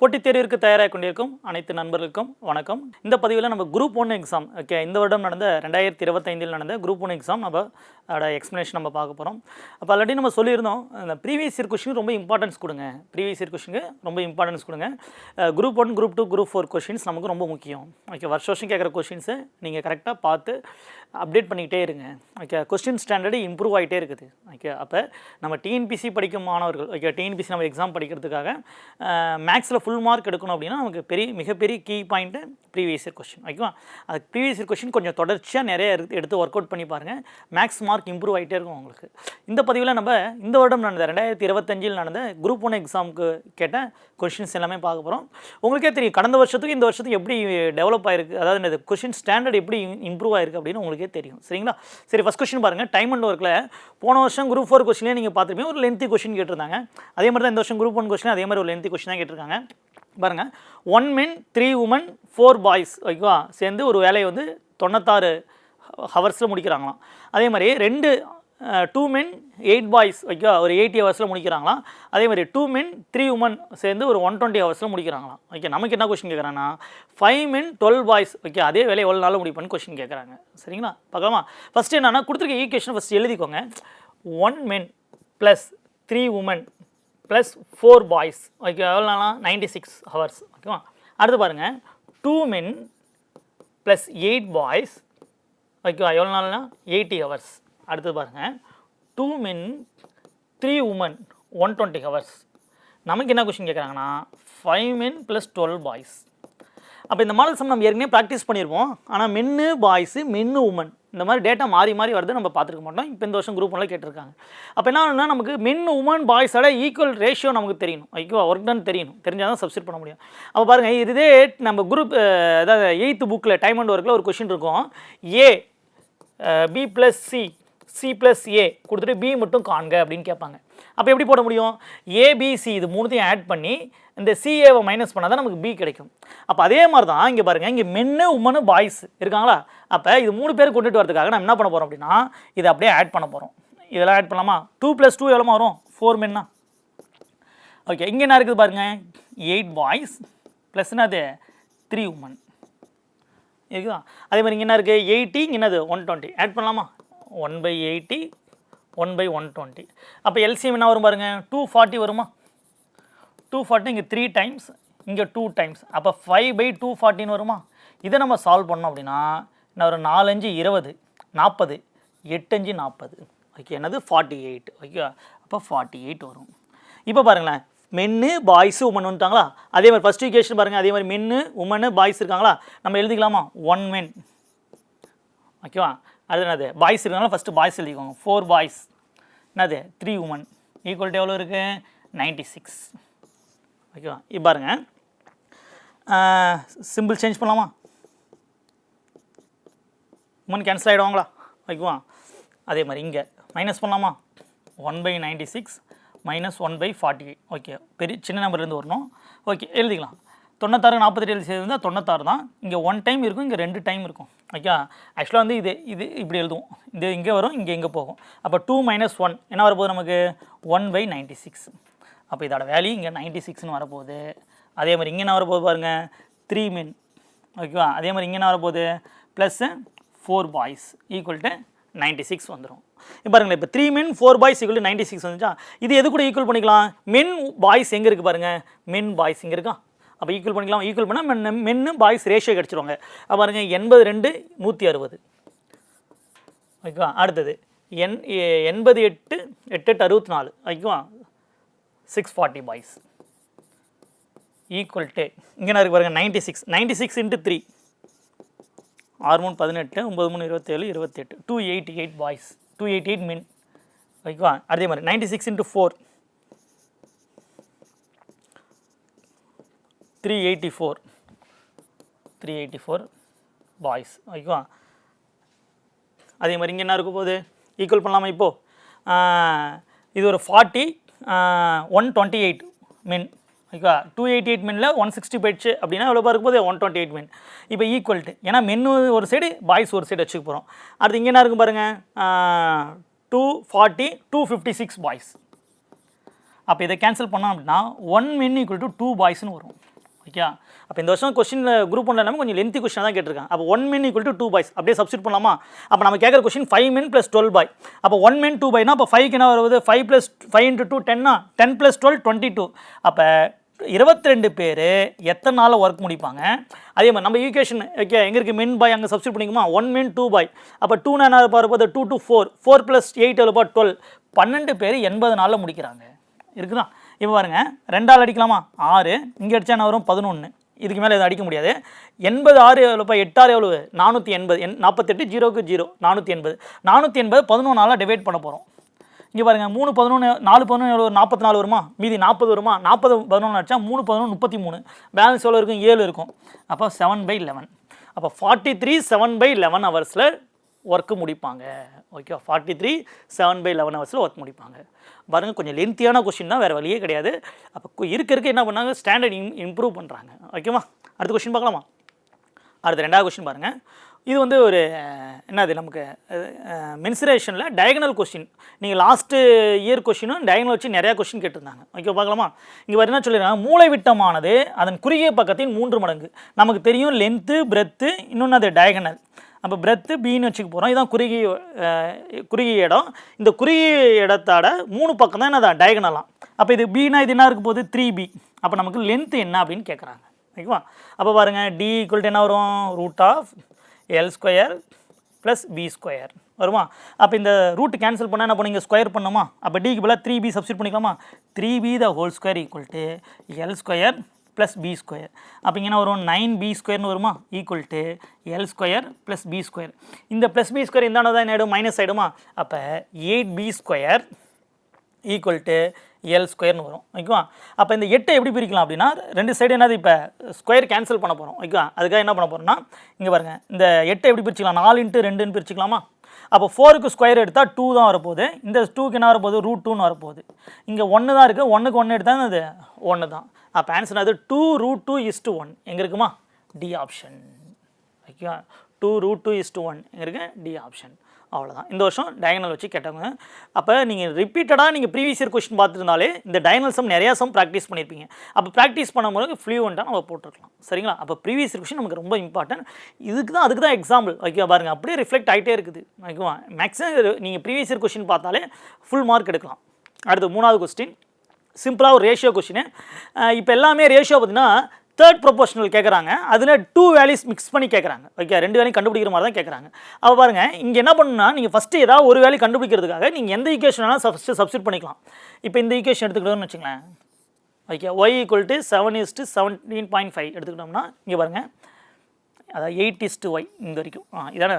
போட்டித் தேர்விற்கு தயாராக கொண்டிருக்கும் அனைத்து நண்பர்களுக்கும் வணக்கம். இந்த பதிவில் நம்ம குரூப் ஒன் எக்ஸாம் ஓகே இந்த வருடம் நடந்த ரெண்டாயிரத்தி இருபத்தைந்தில் நடந்த குரூப் ஒன் எக்ஸாம் நம்ம அதோட எக்ஸ்ப்ளனேஷன் நம்ம பார்க்க போகிறோம் அப்போ ஆல்ரெடி நம்ம சொல்லியிருந்தோம் அந்த ப்ரீவியஸ் இயர் கொஷின் ரொம்ப இம்பார்ட்டன்ஸ் கொடுங்க. ப்ரீவியஸ் இயர் கொஷினுக்கு ரொம்ப இம்பார்ட்டன்ஸ் கொடுங்க. Group one group two group four questions நமக்கு ரொம்ப முக்கியம். ஓகே வருஷ வருஷம் கேட்குற கொஷின்ஸை நீங்கள் கரெக்டாக பார்த்து அப்டேட் பண்ணிக்கிட்டே இருங்க. ஓகே கொஸ்டின் ஸ்டாண்டர்டு இம்ப்ரூவ் ஆகிட்டே இருக்குது. ஓகே அப்போ நம்ம டிஎன்பிசி படிக்கும் மாணவர்கள் ஓகே டிஎன்பிசி நம்ம எக்ஸாம் படிக்கிறதுக்காக மேக்ஸில் ஃபுல் மார்க் எடுக்கணும் அப்படின்னா நமக்கு பெரிய மிகப்பெரிய key point previous year question ஓகேவா அது ப்ரீவியஸ் இயர் கொஸ்டின் கொஞ்சம் தொடர்ச்சியாக நிறைய எடுத்து ஒர்க் அவுட் பண்ணி பாருங்கள் மேக்ஸ் மார்க் மார்க் இம்ப்ரூவ் ஆகிட்டே இருக்கும் உங்களுக்கு. இந்த பதிவில் நம்ம இந்த வருடம் நடந்த ரெண்டாயிரத்தி இருபத்தஞ்சில் நடந்த குரூப் ஒன் எக்ஸாமுக்கு கேட்ட கொஷின்ஸ் எல்லாமே பார்க்க போகிறோம் உங்களுக்கே தெரியும் கடந்த வருஷத்துக்கு இந்த வருஷத்துக்கு எப்படி டெவலப் ஆயிருக்கு? அதாவது இந்த கொஷின் ஸ்டாண்டர்ட் எப்படி இம்ப்ரூவ் ஆயிருக்கு அப்படின்னு உங்களுக்கே தெரியும். சரிங்களா? சரி ஃபஸ்ட் கொஸ்டின் பாருங்கள் டைம் அண்ட் ஒர்க்கில் போன வருஷம் குரூப் ஃபோர் கொஷின்லேயே நீங்கள் பார்த்துருப்பீங்க. ஒரு லென்த்தி கொஷின் கேட்டிருந்தாங்க. அதே மாதிரி தான் இந்த வருஷம் குரூப் ஒன் கொஷின் அதே மாதிரி ஒரு லென்த்தி கொஸ்டின் தான் கேட்டிருக்காங்க. பாருங்கள் one men three women four boys ஓகேவா சேர்ந்து ஒரு வேலையை வந்து தொண்ணூத்தாறு ஹவர்ஸில் முடிக்கிறாங்களாம். அதே மாதிரி ரெண்டு டூ மென் எயிட் பாய்ஸ் ஓகேவா ஒரு எயிட்டி ஹவர்ஸில் முடிக்கிறாங்களாம். அதே மாதிரி டூ மென் த்ரீ உமன் சேர்ந்து ஒரு ஒன் டுவெண்ட்டி ஹவர்ஸில் முடிக்கிறாங்களாம். ஓகே நமக்கு என்ன கொஷின் கேட்குறாங்கன்னா five men twelve boys okay அதே வேலை எவ்வளோ நாளும் முடிப்பேன்னு கொஷின் கேட்குறாங்க. சரிங்களா? பார்க்கலாமா? ஃபஸ்ட்டு என்னென்னா கொடுத்துருக்க ஈக்குவேஷன் ஃபஸ்ட் எழுதிக்கோங்க. One men plus three women plus four boys okay எவ்வளோ நாளாக நைன்டி சிக்ஸ் ஹவர்ஸ் ஓகேவா அடுத்து பாருங்கள் two men plus eight boys ஓகேவா எவ்வளோ நாள்னா? எயிட்டி ஹவர்ஸ் அடுத்து பாருங்கள் two men three women one twenty hours நமக்கு என்ன கொஷின் கேட்குறாங்கன்னா five men plus twelve boys அப்போ இந்த மாடல் சம் நம்ம ஏற்கனவே ப்ராக்டிஸ் பண்ணியிருப்போம் ஆனால் மென்னு பாய்ஸு மென்னு உமன் இந்த மாதிரி டேட்டா மாறி மாறி வருது நம்ம பார்த்துருக்க மாட்டோம். இப்போ இந்த வருஷம் குரூப் ஒன்றில் கேட்டிருக்காங்க. அப்போ என்ன ஆகுதுன்னா நமக்கு மென் உமன் பாய்ஸோட ஈக்குவல் ரேஷியோ நமக்கு தெரியணும். ஐக்கியோ ஒர்க் டன் தெரியணும். தெரிஞ்சால் தான் சப்ஸ்டிட் பண்ண முடியும். அப்போ பாருங்கள் இதுவே நம்ம குரூப் அதாவது எயித்து புக்கில் டைம் அண்ட் ஒர்க்கில் ஒரு கொஷின் இருக்கும். A B plus C C plus A கொடுத்துட்டு பி மட்டும் காண்க அப்படின்னு கேட்பாங்க. அப்போ எப்படி போட முடியும்? ஏபிசி இது மூணுத்தையும் ஆட் பண்ணி இந்த சிஏவை மைனஸ் பண்ணால் தான் நமக்கு பி கிடைக்கும். அப்போ அதே மாதிரி தான் இங்கே பாருங்கள் இங்கே மென்னு உமனு பாய்ஸ் இருக்காங்களா? அப்போ இது மூணு பேர் கொண்டுட்டு வரதுக்காக நம்ம என்ன பண்ண போகிறோம் அப்படின்னா இதை அப்படியே ஆட் பண்ண போகிறோம் இதெல்லாம் ஆட் பண்ணலாமா? டூ ப்ளஸ் டூ எவ்வளோ வரும் ஃபோர் மென்னா ஓகே இங்கே என்ன இருக்குது பாருங்கள் எயிட் பாய்ஸ் ப்ளஸ் என்னது? த்ரீ உமன் இருக்குதா? அதே மாதிரி இங்கே என்ன இருக்குது எயிட்டி இங்கே என்னது? ஒன் டுவெண்ட்டி ஆட் பண்ணலாமா? One by eighty one by one twenty அப்போ எல்சிஎம் என்ன வரும் பாருங்கள் டூ ஃபார்ட்டி வருமா? டூ ஃபார்ட்டி இங்கே த்ரீ டைம்ஸ் இங்கே டூ டைம்ஸ் அப்போ ஃபைவ் பை டூ ஃபார்ட்டின்னு வருமா? இதை நம்ம சால்வ் பண்ணோம் அப்படின்னா என்ன ஒரு நாலஞ்சு இருபது நாற்பது எட்டஞ்சு நாற்பது. ஓகே என்னது? ஃபார்ட்டி எயிட் ஓகே அப்போ ஃபார்ட்டி எயிட் வரும். இப்போ பாருங்களேன். மென்னு பாய்ஸு உமன் வந்துட்டாங்களா அதே மாதிரி ஃபஸ்ட் ஈக்குவேஷன் பாருங்கள் அதே மாதிரி மென்னு உமனு பாய்ஸ் இருக்காங்களா? நம்ம எழுதிக்கலாமா? ஒன் மென் ஓகேவா அது என்னது? பாய்ஸ் இருக்காங்களா ஃபஸ்ட்டு பாய்ஸ் எழுதிக்கோங்க. ஃபோர் பாய்ஸ் என்னது? த்ரீ உமன் ஈக்குவல்ட்டி எவ்வளோ இருக்குது நைன்ட்டி சிக்ஸ் ஓகேவா இப்போ பாருங்கள் சிம்பிள் சேஞ்ச் பண்ணலாமா? உமன் கேன்சல் ஆகிடுவாங்களா ஓகேவா அதே மாதிரி இங்கே. மைனஸ் பண்ணலாமா? One by ninety six minus one by forty eight okay பெரிய சின்ன நம்பர்லேருந்து வரணும். ஓகே எழுதிக்கலாம். தொண்ணூத்தாறு நாற்பத்தி ஏழு சேர்ந்து தொண்ணூத்தாறு தான். இங்கே ஒன் டைம் இருக்கும் இங்கே ரெண்டு டைம் இருக்கும். ஓகே ஆக்சுவலாக வந்து இது இது இப்படி எழுதுவோம். இது இங்கே வரும் இங்கே இங்கே போகும். அப்போ டூ மைனஸ் ஒன் என்ன வரப்போகுது நமக்கு? ஒன் பை நைன்ட்டி சிக்ஸ் அப்போ இதோட வேல்யூ இங்கே நைன்ட்டி சிக்ஸ்னு வரப்போகுது. அதே மாதிரி இங்கே என்ன வரப்போகுது பாருங்கள் த்ரீ மென் ஓகேவா அதே மாதிரி இங்கே என்ன வரப்போகுது? Plus four boys equal to ninety six வந்துடும் பாருங்களேன் இப்போ three men four boys equal to ninety six வந்துச்சா? இது எது கூட ஈக்குவல் பண்ணிக்கலாம்? மென் பாய்ஸ் எங்கே இருக்குது பாருங்கள் மென் பாய்ஸ் இங்கே இருக்கா? அப்போ ஈக்குவல் பண்ணிக்கலாம். ஈக்குவல் பண்ணால் மென் மென்னு பாய்ஸ் ரேஷியோ கிடச்சிருவாங்க. அப்போ எண்பது ரெண்டு நூற்றி அறுபது. ஓகேவா? அடுத்தது எண் எண்பது எட்டு எட்டு எட்டு அறுபத்தி நாலு ஓகேவா? Six forty boys equal to இங்கே என்ன இருக்கு பாருங்கள் ninety six ninety six into three ஆறு மூணு பதினெட்டு ஒம்பது மூணு இருபத்தேழு இருபத்தெட்டு. Two eighty eight boys two eight eight min ஓகேவா அதே மாதிரி ninety six into four three eighty four three eighty four boys ஓகேவா அதே மாதிரி இங்கே என்ன இருக்க போகுது? ஈக்குவல் பண்ணலாமா இப்போது இது ஒரு forty one twenty eight min ஓகேவா டூ எயிட்டி எயிட் மினில் ஒன் சிக்ஸ்டி போயிடுச்சு அப்படின்னா எவ்வளோ இருக்கும் போது ஒன் டுவெண்ட்டி எயிட் மின் இப்போ ஈக்குவல்ட்டு ஏன்னா மென்னு ஒரு சைடு பாய்ஸ் ஒரு சைடு வச்சுக்க போகிறோம் அடுத்து இங்கே என்ன இருக்கும் பாருங்கள் two forty two fifty six boys அப்போ இதை கேன்சல் பண்ணோம் அப்படின்னா one men equal to two பாய்ஸ்னு வரும். ஓகே அப்போ இந்த வருஷம் கொஸ்டின் குரூப் ஒன்ல எல்லாமே கொஞ்சம் லென்த்தி கொஸ்டின் தான் கேட்டிருக்காங்க. அப்போ one men equal to two boys அப்படியே சப்ஸ்டியூட் பண்ணலாமா? அப்போ நம்ம கேட்குற question five men plus twelve boy அப்போ ஒன் மென் டூ பாய்னா அப்போ ஃபைவ்க்கு என்ன வருவது five plus five into two டென்னா ten plus twelve twenty two அப்போ இருபத்தி ரெண்டு பேர் எத்தனை நாளில் ஒர்க் முடிப்பாங்க? அதே மாதிரி நம்ம ஈக்குவேஷன் ஓகே எங்கே இருக்குது மென் பாய் அங்கே சப்ஸ்டியூட் பண்ணிக்குமா? ஒன் மின் டூ பாய் அப்போ டூ நான் பார்ப்பது two two four four plus eight எழுபா twelve பன்னெண்டு பேர் எண்பது நாளில் முடிக்கிறாங்க. இருக்குதா? இப்போ பாருங்க. ரெண்டாள் அடிக்கலாமா? ஆறு. இங்கே அடித்தா என்ன வரும்? பதினொன்று இதுக்கு மேலே எதுவும் அடிக்க முடியாது. எண்பது ஆறு எவ்வளோப்பா எட்டாறு எவ்வளவு? நானூற்றி எண்பது. எண் நாற்பத்தெட்டு ஜீரோக்கு ஜீரோ. நானூற்றி எண்பது. நானூற்றி எண்பது பதினொன்றால் டிவைட் பண்ண போகிறோம் இங்கே பாருங்கள் மூணு பதினொன்று நாலு பதினொன்று எவ்வளோ நாற்பத்தி நாலு வருமா? மீதி நாற்பது வருமா? நாற்பது பதினொன்று அடிச்சா மூணு பதினொன்று முப்பத்தி மூணு பேலன்ஸ் எவ்வளோ இருக்கும்? ஏழு இருக்கும். அப்போ செவன் பை லெவன் அப்போ forty three seven by eleven ஹவர்ஸில் ஒர்க்கு முடிப்பாங்க. ஓகேவா forty three seven by eleven ஹவர்ஸில் ஒர்க் முடிப்பாங்க. பாருங்கள் கொஞ்சம் லென்த்தியான கொஷின் தான் வேறு வழியே கிடையாது. அப்போ இருக்க இருக்க என்ன பண்ணாங்க? ஸ்டாண்டர்ட் இம் இம்ப்ரூவ் பண்ணுறாங்க ஓகேவா அடுத்த கொஷின் பார்க்கலாமா? அடுத்த ரெண்டாவது கொஷின் பாருங்கள் இது வந்து ஒரு என்னது நமக்கு மென்சுரேஷனில் டயகனல் கொஷின் நீங்கள் லாஸ்ட்டு இயர் கொஷினும் டயகனல் வச்சு நிறையா கொஷின் கேட்டிருந்தாங்க. ஓகே பார்க்கலாமா? இங்கே வர என்ன சொல்லிடுறாங்க மூளை விட்டமானது அதன் குறுகிய பக்கத்தின் மூன்று மடங்கு. நமக்கு தெரியும் லென்த்து பிரெத்து இன்னொன்று அது டயகனல் அப்போ பிரெத்து பின்னு வச்சுக்க போகிறோம் இதுதான் குறுகிய குறுகிய இடம். இந்த குறுகிய இடத்தோட மூணு பக்கம் தான் என்னதான் டயகனலாம் அப்போ இது பின்னா இது என்ன இருக்க போகுது? த்ரீ பி அப்போ நமக்கு லென்த்து என்ன அப்படின்னு கேட்குறாங்க ஓகேவா அப்போ பாருங்கள் டி ஈக்குவல் என்ன வரும்? Root of L square plus B square வருமா? அப்போ இந்த ரூட் கேன்சல் பண்ணால் என்ன பண்ணுங்க ஸ்கொயர் பண்ணுமா? அப்போ டிக்கு பதிலாக த்ரீ பி சப்ஸ்டிட் பண்ணிக்கலாமா? Three B the whole square equal to L square plus B square அப்போ இங்கே என்ன வரும்? நைன் பி ஸ்கொயர்னு வருமா? Equal to L square plus B square இந்த ப்ளஸ் பி ஸ்கொயர் இந்த தான் என்ன ஆகிடும் மைனஸ் ஆகிடுமா அப்போ eight B square equal to L ஸ்கொயர்னு வரும் ஓகேவா அப்போ இந்த எட்டை எப்படி பிரிக்கலாம் அப்படின்னா ரெண்டு சைடு என்னது இப்போ ஸ்கொயர் கேன்சல் பண்ண போகிறோம் ஓகேவா அதுக்காக என்ன பண்ண போகிறோம்னா இங்கே பாருங்கள் இந்த எட்டை எப்படி பிரிச்சுக்கலாம்? நாலு இன்ட்டு ரெண்டுன்னு பிரிச்சுக்கலாமா? அப்போ ஃபோருக்கு ஸ்கொயர் எடுத்தால் டூ தான் வரப்போகுது. இந்த டூக்கு என்ன வரப்போகுது? ரூட் டூன்னு வரப்போகுது. இங்கே ஒன்று தான் இருக்குது ஒன்றுக்கு ஒன்று எடுத்தால் அது ஒன்று தான். அப்போ ஆன்சர் அது two root two is to one எங்கே இருக்குமா? டி ஆப்ஷன் ஓகேவா two root two is to one எங்கே இருக்குது டி ஆப்ஷன் அவ்வளோதான் இந்த வருஷம் டயகனல் வச்சு கேட்டவங்க அப்போ நீங்கள் ரிப்பீட்டடாக நீங்கள் ப்ரீவியஸ் இயர் கொஸ்டின் பார்த்துருந்தாலே இந்த டயகனல் சம் நிறையா சம் ப்ராக்டிஸ் பண்ணியிருப்பீங்க அப்போ ப்ராக்டிஸ் பண்ணும்போது ஃப்ளூவெண்ட்டாக நம்ம போட்டிருக்கலாம். சரிங்களா? அப்போ ப்ரீவியஸ் இயர் கொஸ்டின் நமக்கு ரொம்ப இம்பார்ட்டன்ட் இதுக்கு தான் அதுக்கு தான் எக்ஸாம்பிள் ஓகேவா பாருங்கள் அப்படியே ரிஃப்ளெக்ட் ஆகிட்டே இருக்குது. ஓகேவா மேக்ஸிமம் நீங்கள் ப்ரீவியஸ் இயர் கொஸ்டின் பார்த்தாலே ஃபுல் மார்க் எடுக்கலாம். அடுத்து மூணாவது கொஸ்டின் சிம்பிளாக ஒரு ரேஷியோ கொஸ்டின் இப்போ எல்லாமே ரேஷியோ பார்த்தீங்கன்னா தேர்ட் ப்ரொபோஷனல் கேட்குறாங்க அதில் டூ வேல்யூஸ் மிக்ஸ் பண்ணி கேட்குறாங்க ஓகே ரெண்டு வேலையும் கண்டுபிடிக்கிற மாதிரி தான் கேட்குறாங்க அப்போ பாருங்கள் இங்கே என்ன பண்ணுன்னா நீங்கள் ஃபஸ்ட்டு ஏதாவது ஒரு வேலையை கண்டுபிடிக்கிறதுக்காக நீங்கள் எந்த ஈக்குவேஷன் வேணாலும் ஃபஸ்ட்டு சப்ஸ்டியூட் பண்ணிக்கலாம். இப்போ இந்த ஈக்குவேஷன் எடுத்துக்கிட்டோம்னு வச்சுங்களேன் okay Y equal to seven is to seventeen point five எடுத்துக்கிட்டோம்னா இங்கே பாருங்கள் அதாவது எயிட் இஸ்ட்டு ஒய் இந்த வரைக்கும். ஆ இதான.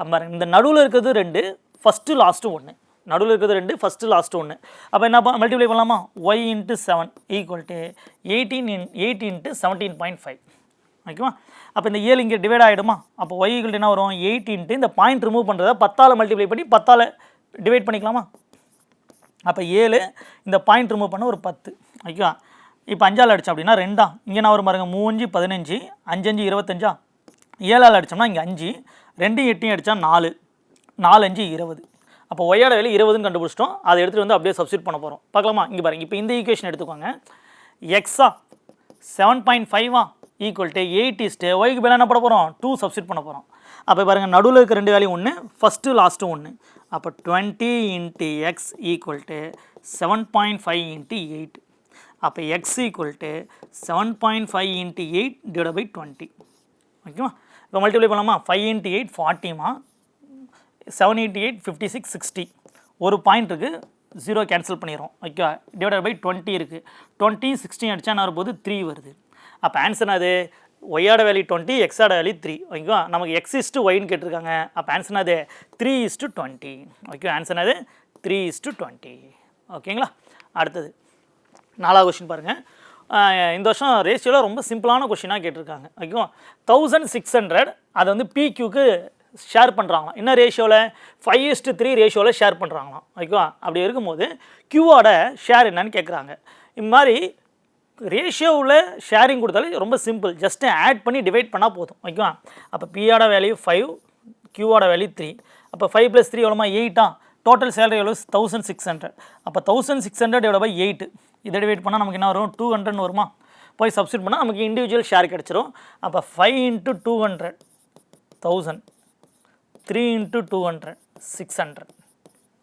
பாருங்கள் இந்த நடுவில் இருக்கிறது ரெண்டு ஃபஸ்ட்டு லாஸ்ட்டு ஒன்று நடுவில் இருக்கிறது ரெண்டு ஃபஸ்ட்டு லாஸ்ட்டு ஒன்று அப்போ என்ன மல்டிப்ளை பண்ணலாமா? Y into seven equal to eighteen in eight into seventeen point five ஓகேவா அப்போ இந்த ஏழு இங்கே டிவைட் ஆகிடுமா அப்போ ஒய் ஈக்குவல் என்ன வரும்? எயிட் இன்ட்டு இந்த பாயிண்ட் ரிமூவ் பண்ணுறத பத்தால் மல்டிப்ளை பண்ணி பத்தால் டிவைட் பண்ணிக்கலாமா? அப்போ ஏழு இந்த பாயிண்ட் ரிமூவ் பண்ண ஒரு பத்து. ஓகேவா இப்போ அஞ்சால் அடித்தோம் அப்படின்னா ரெண்டா? இங்கே நான் ஒரு பாருங்க மூஞ்சு பதினஞ்சு அஞ்சஞ்சு இருபத்தஞ்சா? ஏழால் அடித்தோம்னா இங்கே அஞ்சு ரெண்டு எட்டையும் அடித்தா நாலு. நாலு அஞ்சு இருபது. அப்போ ஒய்யோட வேலை இருபதுன்னு கண்டுபிடிச்சிட்டோம். அதை எடுத்துகிட்டு வந்து அப்படியே சப்ஸ்டியூட் பண்ண போகிறோம் பார்க்கலாமா? இங்கே பாருங்க. இப்போ இந்த ஈக்குவேஷன் எடுத்துக்கோங்க. எக்ஸா seven point ஃபைவா equal to eight is to ஒய்க்கு பேர் என்ன பண்ண போகிறோம் டூ சப்ஸ்டியூட் பண்ண போகிறோம் அப்போ பாருங்கள் நடுவில் இருக்க ரெண்டு வேலையும் ஒன்று ஃபஸ்ட்டு லாஸ்ட்டு ஒன்று அப்போ twenty into X equal to seven point five into eight அப்போ X equal to seven point five into eight divide by twenty ஓகேவா இப்போ மல்டிப்ளை பண்ணலாமா? Five into eight ஃபார்ட்டிமா seven eighty eight fifty six sixty ஒரு point இருக்குது zero cancel பண்ணிடுறோம் okay divided by twenty இருக்குது twenty sixteen அடித்தான் வரும்போது த்ரீ வருது. அப்போ ஆன்சர் அது? ஒய்யோட வேல்யூ டுவெண்ட்டி எக்ஸோட வேல்யூ த்ரீ ஓகேவா நமக்கு எக்ஸ் இஸ்ட்டு ஒயின்னு கேட்டிருக்காங்க. அப்போ ஆன்சர் அது? Three is to twenty okay answer அது? த்ரீ இஸ்ட்டு டுவெண்ட்டி ஓகேங்களா அடுத்தது. நாலாவது கொஷின் பாருங்கள் இந்த வருஷம் ரேஷியோவில் ரொம்ப சிம்பிளான கொஷினாக கேட்டிருக்காங்க. ஓகேவா தௌசண்ட் சிக்ஸ் ஹண்ட்ரட் அதை வந்து பிக்யூக்கு ஷேர் பண்ணுறாங்களாம் என்ன ரேஷியோவில் ஃபைவ் இஸ்ட்டு த்ரீ ரேஷியோவில் ஷேர் பண்ணுறாங்களாம் ஓகேவா? அப்படி இருக்கும்போது கியூவோட ஷேர் என்னன்னு கேட்குறாங்க இது மாதிரி ரேஷியோவில் ஷேரிங் கொடுத்தாலே ரொம்ப சிம்பிள் ஜஸ்ட்டு ஆட் பண்ணி டிவைட் பண்ணால் போதும். ஓகேவா? அப்போ பியோட வேல்யூ ஃபைவ் கியூவோட வேல்யூ த்ரீ அப்போ ஃபைவ் ப்ளஸ் த்ரீ எவ்வளோமா எயிட்டா டோட்டல் சேலரி எவ்வளோ தௌசண்ட் சிக்ஸ் ஹண்ட்ரட் அப்போ தௌசண்ட் சிக்ஸ் ஹண்ட்ரட் எவ்வளோ பை எயிட் இதை டிவைட் பண்ணால் நமக்கு என்ன வரும்? டூ ஹண்ட்ரட்னு வருமா? போய் சப்ஸ்டிட் பண்ணால் நமக்கு இண்டிவிஜுவல் ஷேர் கிடச்சிரும். அப்போ five into two hundred thousand three into two hundred six hundred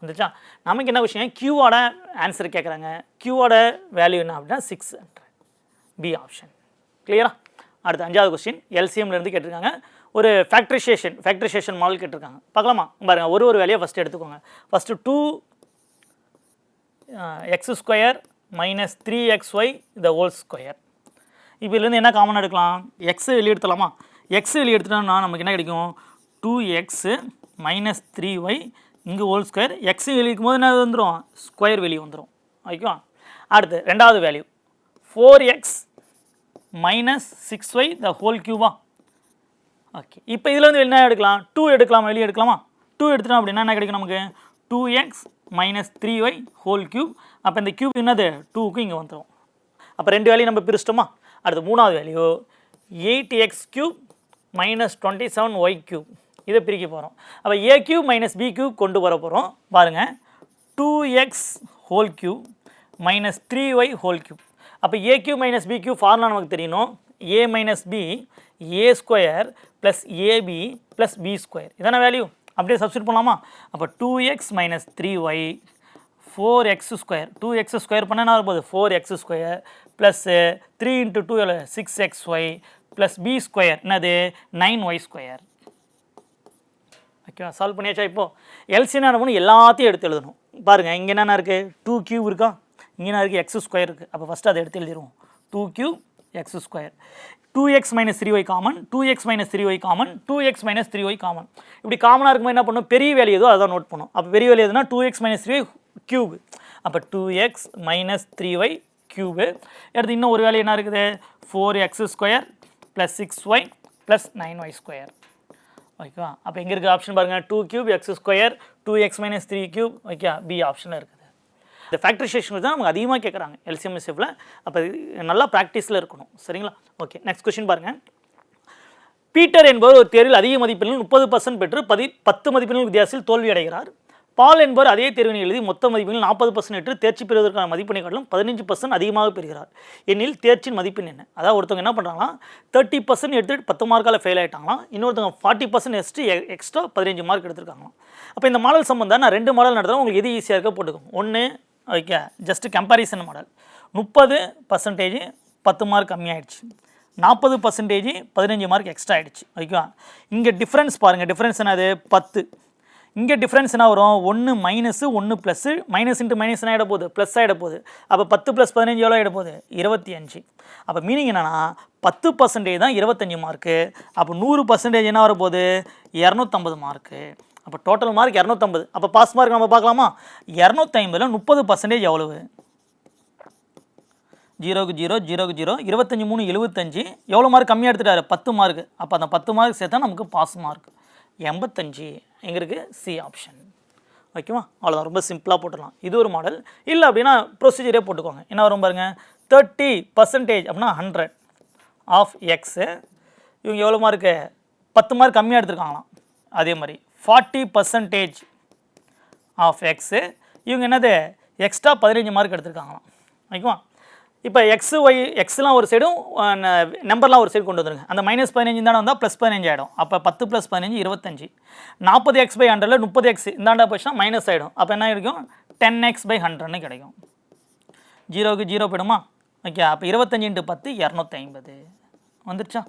வந்துச்சா? நமக்கு என்ன விஷயம்? கியூவோட ஆன்சர் கேட்குறாங்க கியூவோட வேல்யூ என்ன அப்படின்னா சிக்ஸ் ஹண்ட்ரட் பி ஆப்ஷன் கிளியரா அடுத்து அஞ்சாவது கொஸ்டின் எல்சிஎம்லேருந்து கேட்டிருக்காங்க. ஒரு ஃபேக்ட்ரிஷேஷன் ஃபேக்ட்ரிஷேஷன் மாடல் கேட்டிருக்காங்க. பார்க்கலாமா? பாருங்கள் ஒரு ஒரு வேலையை ஃபஸ்ட்டு எடுத்துக்கோங்க. First two X square minus three X Y the whole square இப்போ இதுலேருந்து என்ன காமன் எடுக்கலாம்? எக்ஸ் வெளியே எடுத்துலாமா எக்ஸ் வெளியே எடுத்துட்டோம்னா நமக்கு என்ன கிடைக்கும்? Two X minus three Y இங்கே ஹோல் ஸ்கொயர் எக்ஸு வெளியே போது என்ன வந்துடும் ஸ்கொயர் வெளியே வந்துடும் ஓகேவா அடுத்து ரெண்டாவது value four X minus six Y the whole Cuba okay இப்போ இதில் வந்து என்ன எடுக்கலாம்? டூ எடுக்கலாம்? வெளியே எடுக்கலாமா? டூ எடுத்துட்டோம் அப்படின்னா என்ன கிடைக்கும் நமக்கு? Two X minus three Y whole cube அப்போ இந்த க்யூப் என்னது? டூக்கு இங்கே வந்துடும் அப்போ ரெண்டு வேல்யூ நம்ம பிரிச்சிட்டோமா? அடுத்து மூணாவது value eight X cube minus twenty seven Y cube இதை பிரிக்க போகிறோம் அப்போ A cube minus B cube கொண்டு வர போகிறோம் பாருங்கள் two X whole cube minus three Y whole cube அப்போ A cube minus B cube formula நமக்கு தெரியணும். A minus B A square plus AB plus B square இதான வேல்யூ அப்படியே substitute பண்ணலாமா? அப்போ two X minus three Y four X square two X square பண்ணால் என்ன வரும்போது four X square plus three into two six X Y plus B square என்னது? Nine Y square ஓகேவா solve பண்ணியாச்சா இப்போது எல்சி என்ன பண்ணணும் எல்லாத்தையும் எடுத்து எழுதணும். பாருங்கள் இங்கே என்னென்ன இருக்குது டூ கியூப் இருக்கா? இங்கே என்ன இருக்குது எக்ஸ் ஸ்கொயர் இருக்குது அப்போ ஃபஸ்ட்டு அதை எடுத்து எழுதிடுவோம் two cube X square two X minus three Y common two X minus three Y common two X minus three Y common இப்படி காமனாக இருக்கும்போது என்ன பண்ணும்? பெரிய வேலை எதோ அதை நோட் பண்ணும். அப்போ பெரிய வேலை எதுனா two X minus three Y cube அப்போ two X minus three Y cube எடுத்து இன்னும் ஒரு வேலை என்ன இருக்குது? Four X square plus six Y plus nine Y square ஓகேவா? அப்போ எங்கே இருக்குது ஆப்ஷன் பாருங்கள் two cube X square two X minus three cube okay B ஆப்ஷனில் இருக்குது. இந்த ஃபேக்ட்ரிசேஷன் தான் நமக்கு அதிகமாக கேட்குறாங்க எல்சிஎம்எஸ்எஃபில் அப்போ நல்லா ப்ராக்டிஸில் இருக்கணும். சரிங்களா? ஓகே நெக்ஸ்ட் கொஷின் பாருங்கள் பீட்டர் என்பவர் ஒரு தேர்வில் அதிக மதிப்பெண்கள் முப்பது பர்சன்ட் பெற்று பதி பத்து மதிப்பெண்கள் வித்தியாசத்தில் தோல்வி அடைகிறார். பால் என்பவர் அதே தேர்வினை எழுதி மொத்த மதிப்பெண்கள் நாற்பது பர்சன்ட் பெற்று தேர்ச்சி பெறுவதற்கான மதிப்பெண்ணை காட்டிலும் பதினஞ்சு பர்சன்ட் அதிகமாக பெறுகிறார். எனில் தேர்ச்சியின் மதிப்பெண் என்ன? அதாவது ஒருத்தவங்க என்ன பண்ணுறாங்கன்னா தேர்ட்டி பர்சன்ட் எடுத்துகிட்டு பத்து மார்க்கால் ஃபெயில் ஆகிட்டாங்களாம் இன்னொருத்தவங்க ஃபார்ட்டி பர்சன்ட் எஸ்ட்டு எக்ஸ்ட்ரா பதினஞ்சு மார்க் எடுத்திருக்காங்களாம். அப்போ இந்த மாடல் சம்பந்தம் நான் ரெண்டு மாடல் நடத்துகிறேன் உங்களுக்கு எது ஈஸியாக இருக்க போட்டுக்கோங்க. ஒன்று ஓகே ஜஸ்ட் கம்பேரிசன் மாடல் முப்பது பர்சன்டேஜ் பத்து மார்க் கம்மியாயிடுச்சு. நாற்பது பர்சன்டேஜ் பதினஞ்சு மார்க் எக்ஸ்ட்ரா ஆகிடுச்சு ஓகேவா? இங்கே டிஃப்ரென்ஸ் பாருங்கள் டிஃப்ரென்ஸ் என்னது? பத்து. இங்கே டிஃப்ரென்ஸ் என்ன வரும்? ஒன்று மைனஸு ஒன்று ப்ளஸ்ஸு மைனஸ் இன்ட்டு மைனஸ்னா ஆகிட போகுது ப்ளஸ் ஆகிட போகுது அப்போ பத்து ப்ளஸ் பதினஞ்சு எவ்வளோ ஆகிட போகுது இருபத்தி அஞ்சு. அப்போ மீனிங் என்னென்னா பத்து பர்சன்டேஜ் தான் இருபத்தஞ்சி மார்க்கு அப்போ நூறு பர்சன்டேஜ் என்ன வரப்போகுது? இரநூத்தம்பது மார்க்கு அப்போ டோட்டல் மார்க் இரநூத்தம்பது. அப்போ பாஸ் மார்க் நம்ம பார்க்கலாமா? இரநூத்தைம்பதில் முப்பது பர்சன்டேஜ் எவ்வளவு? ஜீரோக்கு ஜீரோ ஜீரோக்கு ஜீரோ இருபத்தஞ்சி மூணு எழுபத்தஞ்சு எவ்வளோ மார்க் கம்மியாக எடுத்துட்டாரு? பத்து மார்க் அப்போ அந்த பத்து மார்க் சேர்த்தா நமக்கு பாஸ் மார்க் எண்பத்தஞ்சு எங்கே இருக்குது சி ஆப்ஷன் ஓகேவா? அவ்வளோதான் ரொம்ப சிம்பிளாக போட்டுடலாம். இது ஒரு மாடல் இல்லை அப்படின்னா ப்ரொசீஜரே போட்டுக்கோங்க. என்ன வரும் பாருங்கள் தேர்ட்டி பர்சன்டேஜ் அப்படின்னா ஹண்ட்ரட் ஆஃப் எக்ஸு இவங்க எவ்வளோ மார்க்கு பத்து மார்க் கம்மியாக எடுத்திருக்காங்களாம். அதே மாதிரி ஃபார்ட்டி பர்சன்டேஜ் ஆஃப் எக்ஸு இவங்க என்னது? எக்ஸ்ட்ரா பதினஞ்சு மார்க் எடுத்திருக்காங்களாம். ஓகேவா? இப்போ எக்ஸ் ஒய் எக்ஸ்லாம் ஒரு சைடும் நம்பர்லாம் ஒரு சைடு கொண்டு வந்துருங்க. அந்த மைனஸ் பதினஞ்சு தானே வந்தால் ப்ளஸ் பதினஞ்சு ஆகிடும் அப்போ பத்து ப்ளஸ் பதினஞ்சு இருபத்தஞ்சு. நாற்பது எக்ஸ் பை ஹண்ட்ரடில் முப்பது எக்ஸ் இந்தாண்டா போச்சுன்னா மைனஸ் ஆகிடும் அப்போ என்ன கிடைக்கும்? டென் எக்ஸ் பை ஹண்ட்ரட்னு கிடைக்கும். ஜீரோவுக்கு ஜீரோ போயிடுமா? ஓகே அப்போ இருபத்தஞ்சு இன்ட்டு பத்து இரநூத்தி ஐம்பது வந்துருச்சா?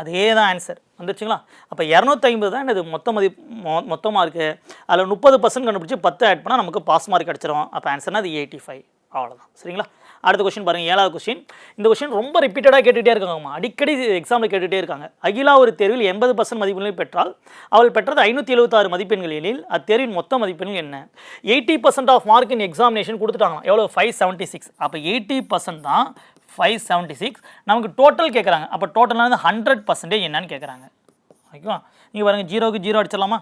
அதே தான் ஆன்சர் வந்துருச்சுங்களா? அப்போ இரநூத்தி ஐம்பது தான் இது மொத்த மதிப்பு மொ மொத்தமாக இருக்குது அதில் முப்பது பர்சன்ட் கண்டுபிடிச்சி பத்து ஆட் பண்ணால் நமக்கு பாஸ் மார்க் கிடச்சிரும். அப்போ ஆன்சர்னா அது எயிட்டி ஃபைவ் அவ்வளோதான் சரிங்களா? அடுத்த கொஸ்டின் பாருங்கள் ஏழாவது கொஸ்டின் இந்த கொஸ்டின் ரொம்ப ரிப்பீட்டடாக கேட்டுகிட்டே இருக்காங்கம்மா. அடிக்கடி எக்ஸாமில் கேட்டுகிட்டே இருக்காங்க. அகிலா ஒரு தேர்வில் எண்பது பர்சன்ட் மதிப்பெண்களை பெற்றால் அவள் பெற்றது ஐநூற்றி எழுபத்தாறு மதிப்பெண்களில் அத்தேர்வின் மொத்த மதிப்பெண்கள் என்ன? Eighty percent of mark in examination கொடுத்துட்டாங்களாம். எவ்வளோ ஃபைவ் செவன்ட்டி சிக்ஸ் அப்போ எயிட்டி பர்சன்ட் தான் ஃபைவ் செவன்ட்டி சிக்ஸ் நமக்கு டோட்டல் கேட்குறாங்க அப்போ டோட்டலாக வந்து ஹண்ட்ரட் பர்சன்டேஜ் என்னன்னு கேட்குறாங்க ஓகேவா? நீங்கள் பாருங்கள் ஜீரோக்கு ஜீரோ அடிச்சிடலாமா?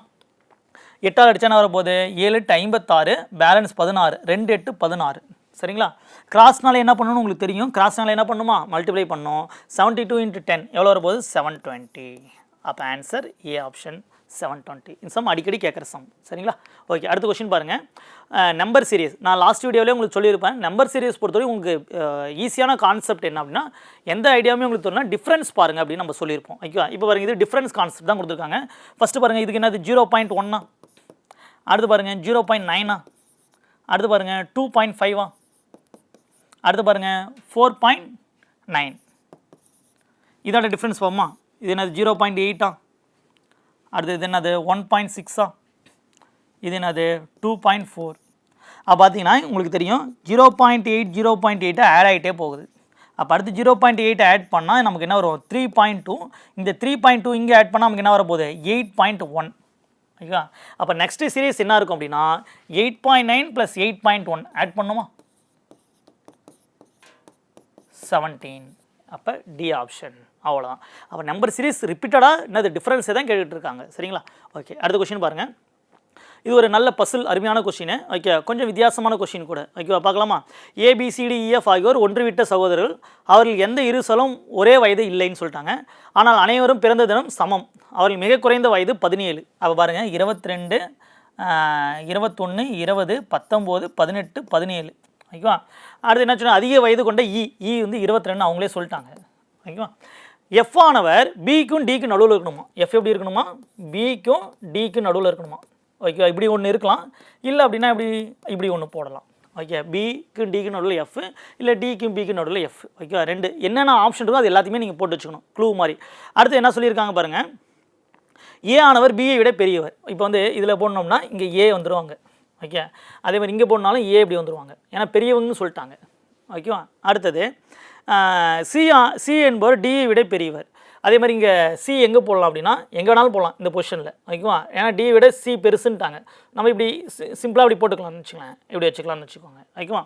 எட்டால் அடித்தானே என்ன வரப்போகுது? ஏழு எட்டு ஐம்பத்தாறு பேலன்ஸ் பதினாறு ரெண்டு எட்டு பதினாறு. சரிங்களா? கிராஸ்னால் என்ன பண்ணணும்னு உங்களுக்கு தெரியும். கிராஸ்னால என்ன பண்ணுமா? மல்டிப்ளை பண்ணும். செவன்ட்டி டூ இன்ட்டு டென் எவ்வளோ வரும்போது? செவன் டுவெண்ட்டி அப்போ answer A option seven twenty இந்த சம் அடிக்கடி கேட்குற சம் சரிங்களா? ஓகே அடுத்த கொஸ்டின் பாருங்கள் நம்பர் சீரியஸ் நான் லாஸ்ட் வீடியோவிலே உங்களுக்கு சொல்லியிருப்பேன். நம்பர் சீரியஸ் பொறுத்தவரை உங்களுக்கு ஈஸியான கான்செப்ட் என்ன அப்படின்னா எந்த ஐடியாவுமே உங்களுக்கு தெரியல டிஃப்ரென்ஸ் பாருங்கள் அப்படின்னு நம்ம சொல்லியிருப்போம். ஓகேவா இப்போ பாருங்கள் இது டிஃப்ரென்ஸ் கான்செப்ட் தான் கொடுத்துருக்காங்க. ஃபஸ்ட்டு பாருங்கள் இதுக்கு என்னது? ஜீரோ பாயிண்ட் ஒன்னா அடுத்து பாருங்கள் ஜீரோ பாயிண்ட் நைனா அடுத்து பாருங்கள் டூ பாயிண்ட் ஃபைவா அடுத்து பாருங்கள் ஃபோர் பாயிண்ட் நைன் இதோட டிஃப்ரென்ஸ் போமா இது என்னது ஜீரோ பாயிண்ட் எயிட்டா அடுத்து இது என்னது ஒன் பாயிண்ட் சிக்ஸா இது என்னது டூ பாயிண்ட் ஃபோர் அப்போ பார்த்தீங்கன்னா உங்களுக்கு தெரியும் zero point eight zero point எயிட்டை add ஆகிட்டே போகுது. அப்போ அடுத்து ஜீரோ பாயிண்ட் எயிட் ஆட் பண்ணால் நமக்கு என்ன வரும்? த்ரீ பாயிண்ட் டூ இந்த த்ரீ பாயிண்ட் டூ இங்கே ஆட் பண்ணால் நமக்கு என்ன வரப்போகுது? எயிட் பாயிண்ட் ஒன் ஓகேவா அப்போ நெக்ஸ்ட்டு சீரீஸ் என்ன இருக்கும் அப்படின்னா eight point nine plus eight point one add பண்ணுமா செவன்டீன் அப்போ டி ஆப்ஷன் அவ்வளோதான் அப்போ நம்பர் சீரிஸ் ரிப்பீட்டடாக என்னது? டிஃப்ரென்ஸை தான் கேட்டுட்டு இருக்காங்க சரிங்களா? ஓகே அடுத்த கொஷின் பாருங்கள் இது ஒரு நல்ல பசில் அருமையான கொஷின் ஓகே கொஞ்சம் வித்தியாசமான கொஷின் கூட. ஓகேவா பார்க்கலாமா? ஏபிசிடிஇஎஃப் e, ஆகியோர் ஒன்று விட்ட சகோதரர்கள். அவர்கள் எந்த இரு ஒரே வயது இல்லைன்னு சொல்லிட்டாங்க. ஆனால் அனைவரும் பிறந்த தினம் சமம். அவர்கள் மிக குறைந்த வயது பதினேழு. அப்போ பாருங்கள் இருபத்தி ரெண்டு இருபத்தொன்று இருபது பத்தொம்போது பதினெட்டு பதினேழு. ஓகேவா? அடுத்து என்ன சொன்னால் அதிக வயது கொண்ட இ இ வந்து இருபத்தி ரெண்டு அவங்களே சொல்லிட்டாங்க. ஓகேவா? எஃப் ஆனவர் பிக்கும் டிக்கும் நடுவில் இருக்கணுமா? எஃப் எப்படி இருக்கணுமா? பிக்கும் டிக்கும் நடுவில் இருக்கணுமா? ஓகே இப்படி ஒன்று இருக்கலாம். இல்லை அப்படின்னா இப்படி இப்படி ஒன்று போடலாம். ஓகே பிக்கும் டிக்கு நடுவில் எஃப் இல்லை டிக்கும் பிக்கு நடுவில் எஃப் ஓகே ரெண்டு. என்னென்ன ஆப்ஷன் இருக்கோ அது எல்லாத்தையுமே நீங்கள் போட்டு வச்சுக்கணும். க்ளூ மாதிரி. அடுத்து என்ன சொல்லியிருக்காங்க பாருங்கள் ஏ ஆனவர் பிஏ விட பெரியவர். இப்போ வந்து இதில் போடணும்னா இங்கே ஏ வந்துடுவாங்க ஓகே அதே மாதிரி இங்கே போனாலும் ஏ இப்படி வந்துடுவாங்க ஏன்னா பெரியவங்கன்னு சொல்லிட்டாங்க. ஓகேவா அடுத்தது சி சி என்பவர் டியை விட பெரியவர். அதே மாதிரி இங்கே சி எங்கே போடலாம் அப்படின்னா எங்கே வேணாலும் போடலாம் இந்த பொசிஷனில் ஓகேவா ஏன்னா டி விட சி பெருசுன்ட்டாங்க நம்ம இப்படி சிம்பிளாக இப்படி போட்டுக்கலாம்னு வச்சுக்கலாம் இப்படி வச்சுக்கலாம்னு வச்சுக்கோங்க. ஓகேவா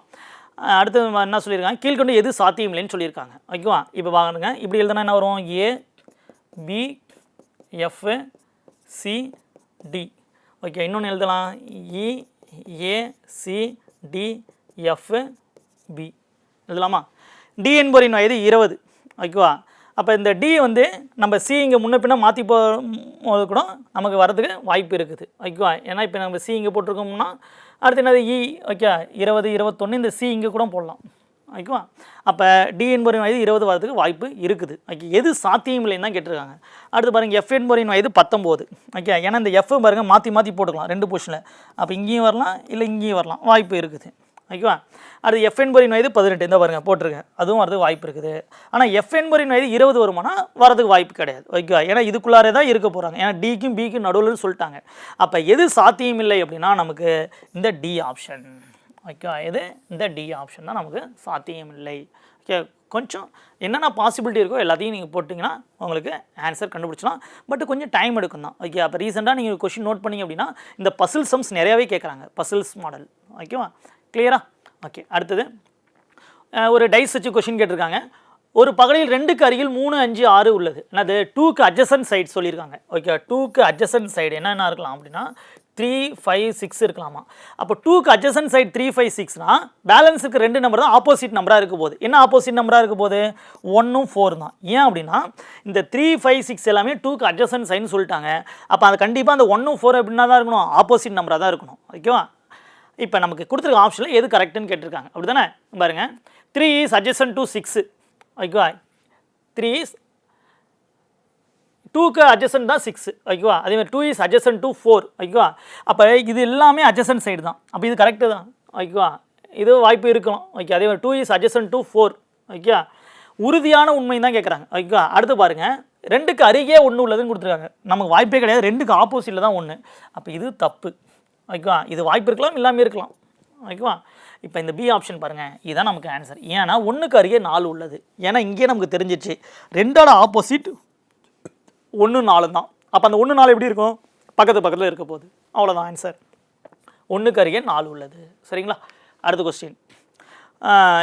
அடுத்து என்ன சொல்லியிருக்காங்க? கீழ்கொண்டு எது சாத்தியம் இல்லைன்னு சொல்லியிருக்காங்க. ஓகேவா இப்போ வாங்குங்க இப்படி எழுதுனா என்ன வரும்? A B F C D okay இன்னொன்று எழுதலாம். E A C D F B. எழுதலாமா? டி என்பவரின் வயது இருபது. ஓகேவா? அப்போ இந்த டி வந்து நம்ம சி இங்கே முன்ன பின்ன மாற்றி போது கூட நமக்கு வரதுக்கு வாய்ப்பு இருக்குது. ஓகேவா? ஏன்னா இப்போ நம்ம சி இங்கே போட்டிருக்கோம்னா அடுத்து என்னது? இ. ஓகே இருபது இருபத்தொன்று இந்த சி இங்கே கூட போடலாம். ஓகேவா அப்போ டி என்பவரின் வயது இருபது வாரத்துக்கு வாய்ப்பு இருக்குது. ஓகே எது சாத்தியம் இல்லைன்னு தான் கேட்டிருக்காங்க. அடுத்து பாருங்கள் எஃப் என்பவரின் வயது பத்தொம்போது. ஓகே ஏன்னா இந்த எஃப் பாருங்கள் மாற்றி மாற்றி போட்டுக்கலாம் ரெண்டு பொசிஷனில் அப்போ இங்கேயும் வரலாம் இல்லை இங்கேயும் வரலாம். வாய்ப்பு இருக்குது. ஓகேவா? அடுத்து எஃப் என்பரின் வயது பதினெட்டு இந்த பாருங்கள் போட்டிருக்கேன் அதுவும் வரதுக்கு வாய்ப்பு இருக்குது. ஆனால் எஃப் என்பரின் வயது இருபது வருமானா வரதுக்கு வாய்ப்பு கிடையாது. ஓகேவா? ஏன்னா இதுக்குள்ளாரே தான் இருக்க போகிறாங்க ஏன்னா டிக்கும் பிக்கும் நடுவில் சொல்லிட்டாங்க. அப்போ எது சாத்தியம் இல்லை அப்படின்னா நமக்கு இந்த டி ஆப்ஷன் ஓகேவா எது இந்த டி ஆப்ஷன் தான் நமக்கு சாத்தியம் இல்லை ஓகே கொஞ்சம் என்னென்ன பாசிபிலிட்டி இருக்கோ எல்லாத்தையும் நீங்கள் போட்டிங்கன்னா உங்களுக்கு ஆன்சர் கண்டுபிடிச்சலாம் பட் கொஞ்சம் டைம் எடுக்கும் தான் ஓகே அப்போ ரீசெண்டாக நீங்கள் கொஷின் நோட் பண்ணீங்க அப்படின்னா இந்த பசில் சம்ஸ் நிறையாவே கேட்குறாங்க பசில்ஸ் மாடல் ஓகேவா கிளியரா ஓகே அடுத்தது ஒரு டைஸ் வச்சு கொஷின் கேட்டிருக்காங்க. ஒரு பகலில் ரெண்டுக்கு அருகில் மூணு அஞ்சு ஆறு உள்ளது. என்னது? டூக்கு அட்ஜசன் சைடு சொல்லியிருக்காங்க. ஓகே டூக்கு அட்ஜசன் சைடு என்னென்ன இருக்கலாம் அப்படின்னா த்ரீ ஃபைவ் சிக்ஸ் இருக்கலாமா? அப்போ டூக்கு அட்ஜசன் சைட் த்ரீ ஃபைவ் சிக்ஸ்னால் பேலன்ஸுக்கு ரெண்டு நம்பர் தான் ஆப்போசிட் நம்பராக இருக்க போகுது. என்ன ஆப்போசிட் நம்பராக இருக்க போகுது? ஒன்றும் ஃபோர் தான். ஏன் அப்படின்னா இந்த த்ரீ ஃபைவ் சிக்ஸ் எல்லாமே டூக்கு அட்ஜசன் சைன்னு சொல்லிட்டாங்க. அப்போ அது கண்டிப்பாக அந்த ஒன்றும் ஃபோர் எப்படின்னா தான் இருக்கணும். ஆப்போசிட் நம்பராக தான் இருக்கணும். ஓகேவா? இப்போ நமக்கு கொடுத்துருக்க ஆப்ஷனில் எது கரெக்டுன்னு கேட்டிருக்காங்க. அப்படி தானே பாருங்கள் three is adjacent to six ஓகேவா? த்ரீ இஸ் டூக்கு அட்ஜசன் தான் சிக்ஸ் ஓகேவா அதே மாதிரி two is adjacent two four ஓகேவா அப்போ இது எல்லாமே அட்ஜசன் சைடு தான். அப்போ இது கரெக்டு தான் ஓகேவா இது வாய்ப்பு இருக்கணும் ஓகே அதே மாதிரி two is adjacent two four okay உறுதியான உண்மை தான் கேட்குறாங்க ஓகேவா அடுத்து பாருங்கள் ரெண்டுக்கு அருகே ஒன்று உள்ளதுன்னு கொடுத்துருக்காங்க. நமக்கு வாய்ப்பே கிடையாது ரெண்டுக்கு ஆப்போசிட்டில் தான் ஒன்று அப்போ இது தப்பு ஓகேவா இது வாய்ப்பு இருக்கலாம் இல்லாமல் இருக்கலாம் ஓகேவா இப்போ இந்த பி ஆப்ஷன் பாருங்கள் இதுதான் நமக்கு ஆன்சர் ஏன்னா ஒன்றுக்கு அருகே நாலு உள்ளது. ஏன்னா இங்கே நமக்கு தெரிஞ்சிச்சு ரெண்டோட ஆப்போசிட் ஒன்று நாலு தான். அப்போ அந்த ஒன்று நாலு எப்படி இருக்கும்? பக்கத்து பக்கத்தில் இருக்க போகுது. அவ்வளோதான் ஆன்சர் ஒன்றுக்கு அருகே நாலு உள்ளது. சரிங்களா? அடுத்த கொஸ்டின்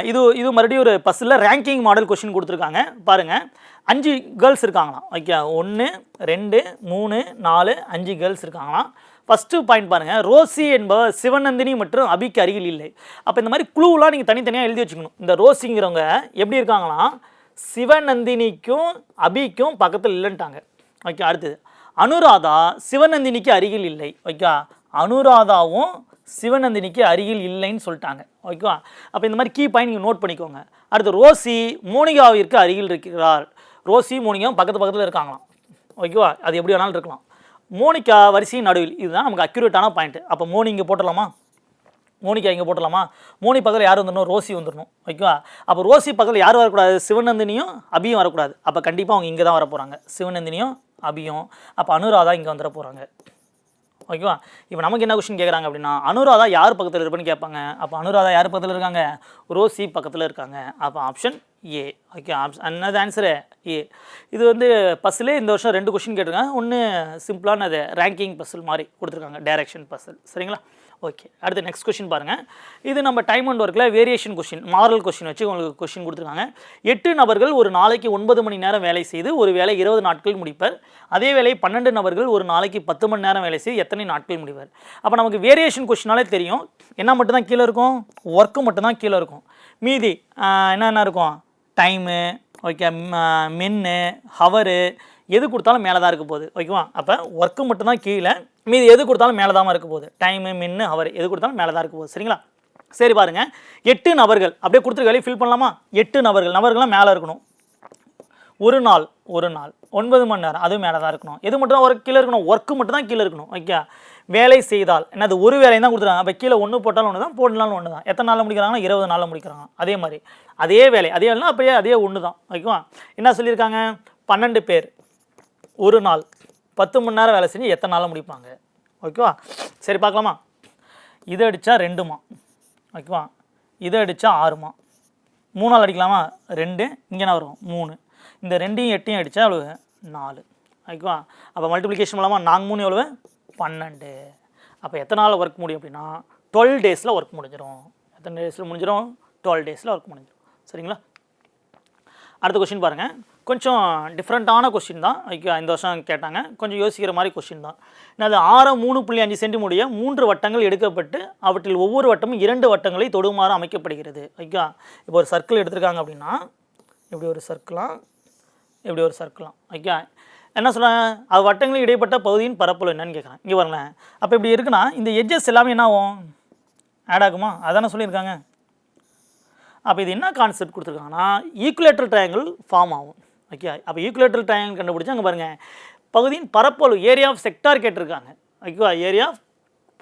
இது இது மறுபடியும் ஒரு பஸ்ஸில் ரேங்கிங் மாடல் கொஷின் கொடுத்துருக்காங்க. பாருங்கள் அஞ்சு கேர்ள்ஸ் இருக்காங்களாம். ஓகே ஒன்று ரெண்டு மூணு நாலு அஞ்சு கேர்ள்ஸ் இருக்காங்களாம். ஃபஸ்ட்டு பாயிண்ட் பாருங்கள் ரோசி என்பவர் சிவநந்தினி மற்றும் அபிக்கு அருகில் இல்லை. அப்போ இந்த மாதிரி குழுவெலாம் நீங்கள் தனித்தனியாக எழுதி வச்சுக்கணும். இந்த ரோசிங்கிறவங்க எப்படி இருக்காங்களாம்? சிவநந்தினிக்கும் அபிக்கும் பக்கத்தில் இல்லைன்ட்டாங்க. ஓகே அடுத்தது. அனுராதா சிவநந்தினிக்கு அருகில் இல்லை. ஓகேவா அனுராதாவும் சிவநந்தினிக்கு அருகில் இல்லைன்னு சொல்லிட்டாங்க. ஓகேவா அப்போ இந்த மாதிரி கீ பாயிண்ட் நீங்கள் நோட் பண்ணிக்கோங்க. அடுத்து ரோசி மோனிகாவிற்கு அருகில் இருக்கிறார். ரோசி மோனிகாவும் பக்கத்து பக்கத்தில் இருக்காங்களாம். ஓகேவா அது எப்படி வேணாலும் இருக்கலாம். மோனிகா வரிசையின் நடுவில். இதுதான் நமக்கு அக்யூரேட்டான பாயிண்ட் அப்போ மோனி இங்கே போட்டலாமா மோனிகா இங்கே போட்டுடலாமா? மோனி பக்கத்தில் யார் வந்துடணும்? ரோசி வந்துடணும். ஓகேவா அப்போ ரோசி பக்கத்தில் யார் வரக்கூடாது? சிவநந்தினியும் அபியும் வரக்கூடாது. அப்போ கண்டிப்பாக அவங்க இங்கே தான் வர போகிறாங்க சிவநந்தினியும் அபியும் அப்போ அனுராதா இங்கே வந்துட போகிறாங்க ஓகேவா? இப்போ நமக்கு என்ன கொஷின் கேட்குறாங்க அப்படின்னா அனுராதா யார் பக்கத்தில் இருப்பேன்னு கேட்பாங்க. அப்போ அனுராதா யார் பக்கத்தில் இருக்காங்க? ரோசி பக்கத்தில் இருக்காங்க. அப்போ ஆப்ஷன் ஏ ஓகே ஆப்ஷன் என்னது ஆன்சரு ஏ இது வந்து பஸ்ஸிலே இந்த வருஷம் ரெண்டு கொஷின் கேட்டிருக்காங்க. ஒன்று சிம்பிளானது ரேங்கிங் பஸ்ஸில் மாதிரி கொடுத்துருக்காங்க. டைரக்ஷன் பஸ்ஸில் சரிங்களா? ஓகே அடுத்து நெக்ஸ்ட் கொஷின் பாருங்கள் இது நம்ம டைம் அண்ட் ஒர்க்கில் வேரியேஷன் கொஷின் மாரல் கொஷின் வச்சு உங்களுக்கு கொஷின் கொடுத்துருக்காங்க. எட்டு நபர்கள் ஒரு நாளைக்கு ஒன்பது மணி நேரம் வேலை செய்து ஒரு வேலை இருபது நாட்கள் முடிப்பர். அதே வேலை பன்னெண்டு நபர்கள் ஒரு நாளைக்கு பத்து மணி நேரம் வேலை செய்து எத்தனை நாட்கள் முடிப்பர் அப்போ நமக்கு வேரியேஷன் கொஷினாலே தெரியும். என்ன மட்டும்தான் கீழே இருக்கும்? ஒர்க்கு மட்டும்தான் கீழே இருக்கும். மீதி என்னென்ன இருக்கும்? டைமு ஓகே மென்னு ஹவரு எது கொடுத்தாலும் மேலே தான் இருக்க போகுது. ஓகேவா அப்போ ஒர்க்கு மட்டும்தான் கீழே மீதி எது கொடுத்தாலும் மேலே தான் இருக்க போகுது. டைமு மின்னு ஹவர் எது கொடுத்தாலும் மேலே தான் இருக்க போகுது. சரிங்களா? சரி பாருங்கள் எட்டு நபர்கள் அப்படியே கொடுத்துருக்க வேலையை ஃபில் பண்ணலாமா? எட்டு நபர்கள் நபர்கள்லாம் மேலே இருக்கணும். ஒரு நாள் ஒரு நாள். ஒன்பது மணி நேரம் அதுவும் மேலே தான் இருக்கணும். எது மட்டும் தான் ஒர்க் கீழே இருக்கணும்? ஒர்க்கு மட்டும் தான் கீழே இருக்கணும். ஓகே வேலை செய்தால் என்னது ஒரு வேலையை தான் கொடுத்துருக்காங்க. அப்போ கீழே ஒன்று போட்டாலும் ஒன்று தான் போடலாலும் ஒன்று தான் எத்தனை நாளில் முடிக்கிறாங்கன்னா? இருபது நாளில் முடிக்கிறாங்க. அதே மாதிரி. அதே வேலை அதே வேலைனா அப்படியே அதே ஒன்று தான் ஓகேவா என்ன சொல்லியிருக்காங்க? பன்னெண்டு பேர். ஒரு நாள் பத்து மணி நேரம் வேலை செஞ்சு எத்தனை நாளில் முடிப்பாங்க? ஓகேவா? சரி பார்க்கலாமா? இதை அடித்தா ரெண்டுமா? ஓகேவா? இதை அடித்தா ஆறுமா? மூணு நாள் அடிக்கலாமா? ரெண்டு இங்கே என்ன வரும் மூணு. இந்த ரெண்டையும் எட்டையும் அடித்தா எவ்வளவு? நாலு. ஓகேவா? அப்போ மல்டிப்ளிகேஷன் மூலமாக நாங்கள் மூணு எவ்வளவு? பன்னெண்டு. அப்போ எத்தனை நாள் ஒர்க் முடியும் அப்படின்னா டுவெல் டேஸில் ஒர்க் முடிஞ்சிடும் எத்தனை டேஸில் முடிஞ்சிடும் டுவெல் டேஸில் ஒர்க் முடிஞ்சிடும் சரிங்களா? அடுத்த கொஷின் பாருங்கள் கொஞ்சம் டிஃப்ரெண்ட்டான கொஷின் தான். ஓகே இந்த வருஷம் கேட்டாங்க. கொஞ்சம் யோசிக்கிற மாதிரி கொஷின் தான். அது ஆரம் மூணு புள்ளி அஞ்சு சென்டிமுடிய மூன்று வட்டங்கள் எடுக்கப்பட்டு அவற்றில் ஒவ்வொரு வட்டமும் இரண்டு வட்டங்களை தொடுமாறு அமைக்கப்படுகிறது. ஓகே இப்போ ஒரு சர்க்கிள் எடுத்திருக்காங்க அப்படின்னா இப்படி ஒரு சர்க்கிளாம் இப்படி ஒரு சர்க்கிளாம் ஓகே என்ன சொல்கிறாங்க அது வட்டங்களில் இடைப்பட்ட பகுதியின் பரப்பளவு என்னன்னு கேட்குறேன். இங்கே வரல அப்போ இப்படி இருக்குன்னா இந்த எட்ஜஸ் எல்லாமே என்ன ஆகும் ஆட் ஆகுமா? அதானே சொல்லியிருக்காங்க. அப்போ இது என்ன கான்செப்ட் கொடுத்துருக்காங்கன்னா ஈக்குலேட்டர் ட்ரையாங்கிள் ஃபார்ம் ஆகும். ஓகே அப்போ ஈக்குலேட்டர் ட்ரையாங்கிள் கண்டுபிடிச்சு அங்கே பாருங்கள் பகுதியின் பரப்பளவு ஏரியா ஆஃப் செக்டார் கேட்டிருக்காங்க. ஓகேவா area of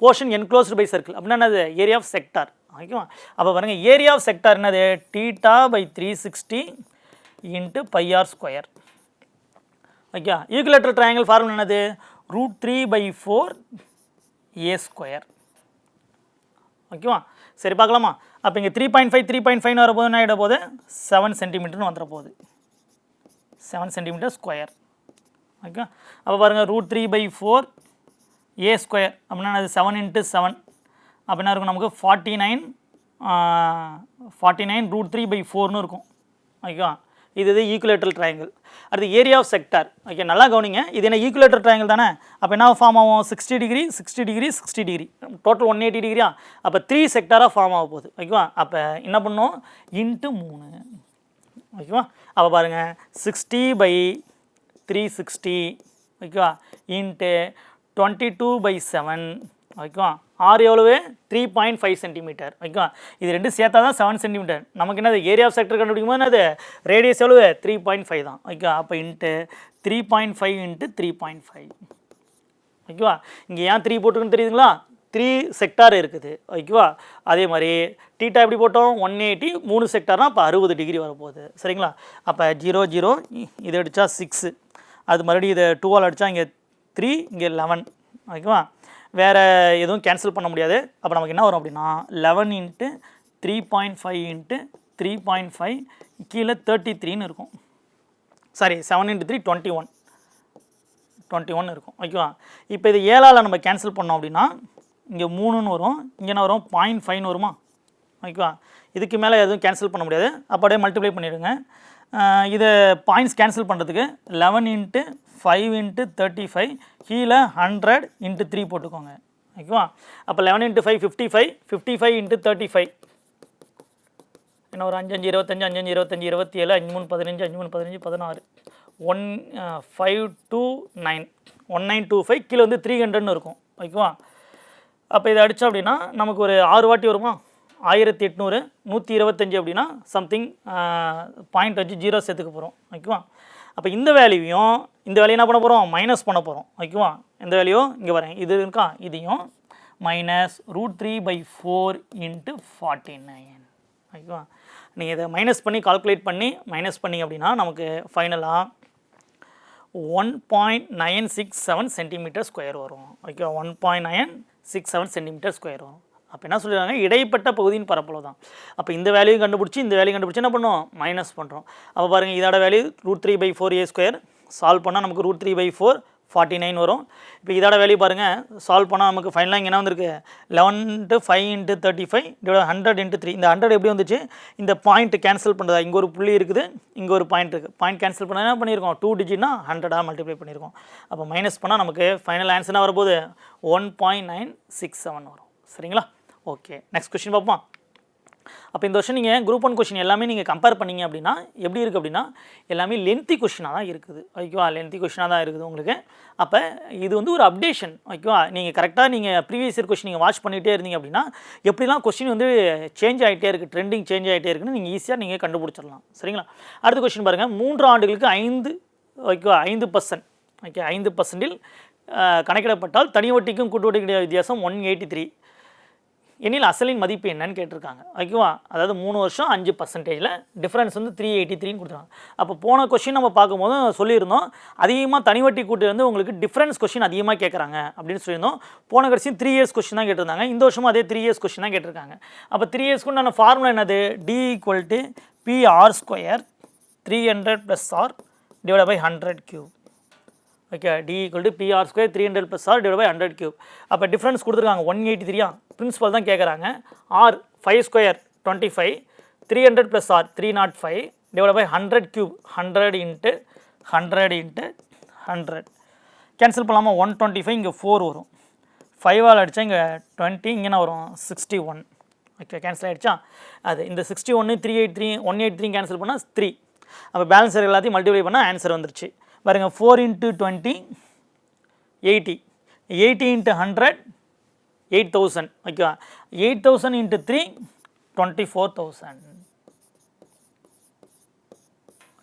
portion enclosed by circle அப்படின்னா என்னது? ஏரியா ஆஃப் செக்டார் ஓகேவா அப்போ பாருங்கள் ஏரியா ஆஃப் செக்டார் என்னது? Theta by three sixty into pi r square okay equilateral triangle formula என்னது? Root three by four A square ஓகேவா சரி பார்க்கலாமா? அப்போ இங்கே three point five three point ஃபைவ்னு வரும்போது என்ன ஆகிட போகுது செவன் சென்டிமீட்டர்னு வந்துட போகுது செவன் சென்டிமீட்டர் ஸ்கொயர் ஓகே அப்போ பாருங்கள் root three by four A square அப்படின்னா அது செவன் இன்ட்டு செவன் அப்படின்னா இருக்கும்? நமக்கு forty nine forty nine root three by ஃபோர்னு இருக்கும் ஓகேவா இது இது ஈக்குலேட்டர் ட்ரையாங்கிள் அடுத்து ஏரியா ஆஃப் செக்டார் ஓகே நல்லா கவனிங்க. இது என்ன ஈக்குலேட்டர் ட்ரையாங்கிள் தானே? அப்போ என்ன ஃபார்ம் ஆகும்? Sixty degree sixty degree sixty degree total one eighty டிகிரியா அப்போ த்ரீ செக்டாராக ஃபார்ம் ஆக போகுது. ஓகேவா அப்போ என்ன பண்ணோம்? இன்ட்டு மூணு. ஓகேவா அப்போ பாருங்கள் சிக்ஸ்டி பை த்ரீ சிக்ஸ்டி ஓகேவா into twenty two by seven ஓகேவா ஆறு எவ்வளவு? த்ரீ பாயிண்ட் ஃபைவ் சென்டிமீட்டர் ஓகேவா இது ரெண்டு சேர்த்தா தான் செவன் சென்டிமீட்டர் நமக்கு என்னது ஏரியா ஆஃப் செக்டர் கண்டுபிடிக்கும் போது என்னது? ரேடியஸ் எவ்வளவு? த்ரீ பாயிண்ட் ஃபைவ் தான் ஓகேவா அப்போ into three point five into three point five ஓகேவா இங்கே ஏன் த்ரீ போட்டுருக்குன்னு தெரியுதுங்களா? த்ரீ செக்டார் இருக்குது. ஓகேவா? அதே மாதிரி டீட்டா எப்படி போட்டோம்? ஒன் எயிட்டி மூணு செக்டார்னால் அப்போ அறுபது டிகிரி வரப்போகுது. சரிங்களா? அப்போ ஜீரோ ஜீரோ இது அடித்தா சிக்ஸு அது மறுபடியும் இதை டூவால் அடித்தா இங்கே த்ரீ இங்கே லெவன் ஓகேவா? வேறு எதுவும் கேன்சல் பண்ண முடியாது. அப்போ நமக்கு என்ன வரும் அப்படின்னா eleven into three point five into three point five கீழே தேர்ட்டி த்ரீன்னு இருக்கும். Sorry seven into three twenty one twenty one இருக்கும். ஓகேவா? இப்போ இது ஏழால் நம்ம கேன்சல் பண்ணோம் அப்படின்னா இங்கே மூணுன்னு வரும். இங்கே என்ன வரும்? பாயிண்ட் ஃபைவ்னு வருமா? ஓகேவா? இதுக்கு மேலே எதுவும் கேன்சல் பண்ண முடியாது. அப்போ அப்படியே மல்டிப்ளை பண்ணிவிடுங்க இதை பாயிண்ட்ஸ் கேன்சல் பண்ணுறதுக்கு eleven into five into thirty five கீழே ஹண்ட்ரட் இன்ட்டு த்ரீ போட்டுக்கோங்க. ஓகேவா? அப்போ eleven into five fifty five fifty five into thirty five என்ன ஒரு அஞ்சு அஞ்சு இருபத்தஞ்சு அஞ்சு அஞ்சு இருபத்தி ஏழு அஞ்சு மூணு பதினஞ்சு அஞ்சு மூணு பதினஞ்சு பதினாறு. One five two nine one nine two five கீழே வந்து த்ரீ ஹண்ட்ரட்னு இருக்கும். ஓகேவா? அப்போ இதை அடித்தோம் அப்படின்னா நமக்கு ஒரு ஆறு வாட்டி வருமா? ஆயிரத்தி எட்நூறு நூற்றி இருபத்தஞ்சி அப்படின்னா சம்திங் பாயிண்ட் வச்சு ஜீரோ சேர்த்துக்க போகிறோம் ஓகேவா? அப்போ இந்த வேல்யூவையும் இந்த வேலையை என்ன பண்ண போகிறோம் மைனஸ் பண்ண போகிறோம் ஓகேவா? இந்த வேல்யூ இங்கே வரேன். இது இருக்கா? இதையும் minus root three by four into forty nine ஓகேவா? நீங்கள் இதை மைனஸ் பண்ணி கால்குலேட் பண்ணி மைனஸ் பண்ணி அப்படின்னா நமக்கு ஃபைனலாக one point nine six seven centimetre square வரும். ஓகேவா? One point nine six seven centimetre square வரும் அப்போ என்ன சொல்லிடுறாங்க இடைப்பட்ட பகுதியின் பரப்பளவு தான். அப்போ இந்த வேல்யூ கண்டுபிடிச்சி இந்த வேல்யூ கண்டுபிடிச்சி என்ன பண்ணுவோம் மைனஸ் பண்ணுறோம் அப்போ பாருங்கள் இதோட value root three by four A square solve பண்ணால் நமக்கு root three by four forty nine வரும். இப்போ இதோட வேல்யூ பாருங்கள் சால்வ் பண்ணால் நமக்கு ஃபைனலாக இங்கே என்ன வந்திருக்கு? Eleven into five into thirty five divide hundred into three இந்த ஹண்ட்ரட் எப்படி வந்துச்சு? இந்த பாயிண்ட் கேன்சல் பண்ணுறதா இங்கே ஒரு புள்ளி இருக்குது. இங்கே ஒரு பாயிண்ட் இருக்குது பாயிண்ட் கேன்சல் பண்ணால் என்ன பண்ணியிருக்கோம் டூ டிஜிட்னா ஹண்ட்ரடாக மல்டிப்ளை பண்ணியிருக்கோம் அப்போ மைனஸ் பண்ணால் நமக்கு ஃபைனல் ஆன்சர்னா வரும்போது one point nine six seven வரும். சரிங்களா? ஓகே நெக்ஸ்ட் கொஸ்டின் பார்ப்போம். அப்போ இந்த வருஷம் நீங்கள் குரூப் ஒன் கொஷின் எல்லாமே நீங்கள் கம்பேர் பண்ணீங்க அப்படின்னா எப்படி இருக்குது அப்படின்னா எல்லாமே லென்த்தி கொஷினாக தான் இருக்குது. ஓகேவா லென்த்தி கொஷினாக தான் இருக்குது உங்களுக்கு. அப்போ இது வந்து ஒரு அப்டேஷன் ஓகேவா நீங்கள் கரெக்டாக நீங்கள் ப்ரீவியஸ் இயர் கொஷின் நீங்கள் வாட்ச் பண்ணிகிட்டே இருந்தீங்க அப்படின்னா எப்படிலாம் கொஷின் வந்து சேஞ்ச் ஆகிட்டே இருக்குது ட்ரெண்டிங் சேஞ்ச் ஆகிட்டே இருக்குன்னு நீங்கள் ஈஸியாக நீங்கள் கண்டுபிடிச்சிடலாம். சரிங்களா? அடுத்த கொஷின் பாருங்கள் மூன்று ஆண்டுகளுக்கு ஐந்து ஓகேவா ஐந்து பர்சன்ட் ஓகே ஐந்து பர்சன்டில் கணக்கிடப்பட்டால் தனி வட்டிக்கும் கூட்டு வட்டிக்கும் வித்தியாசம் ஒன் எயிட்டி த்ரீ எனில் அசலின் மதிப்பு என்னன்னு கேட்டிருக்காங்க. ஓகேவா? அதாவது மூணு வருஷம் அஞ்சு பர்சன்டேஜில் டிஃப்ரென்ஸ் வந்து த்ரீ எயிட்டி த்ரீன்னு கொடுத்துருக்காங்க. அப்போ போன கொஷின் நம்ம பார்க்கும்போது சொல்லியிருந்தோம் அதிகமாக தனிவட்டி கூட்டு வந்து உங்களுக்கு டிஃப்ரென்ஸ் கொஷின் அதிகமாக கேட்குறாங்க அப்படின்னு சொல்லியிருந்தோம். போன கடைசியும் த்ரீ இயர்ஸ் கொஷின் தான் கேட்டிருந்தாங்க. இந்த வருஷமும் அதே த்ரீ இயர்ஸ் கொஷின் தான் கேட்டிருக்காங்க. அப்போ த்ரீ இயர்ஸ்க்கு உண்டான ஃபார்முலா என்னது? D equal to P R square three hundred plus R divide by hundred cube okay D equal to P R square three hundred plus R divide by hundred cube அப்போ difference கொடுத்துருக்காங்க one eighty த்ரீயா principal தான் கேட்குறாங்க R five square twenty five three hundred plus R three not five divide by hundred cube hundred into hundred into hundred cancel பண்ணாமல் one twenty five இங்கே four வரும். Five all அடித்தா இங்கே twenty இங்கே என்ன வரும் சிக்ஸ்டி ஒன் ஓகே கேன்சல் ஆகிடுச்சா அது இந்த சிக்ஸ்டி ஒன்று three eight three one eight three cancel பண்ணால் த்ரீ அப்போ பேலன்ஸ் எல்லாத்தையும் மல்டிப்ளை பண்ணால் ஆன்சர் வந்துருச்சு. பாருங்கள் four into twenty eighty eighty into hundred eight thousand ஓகேவா? Eight thousand into three twenty four thousand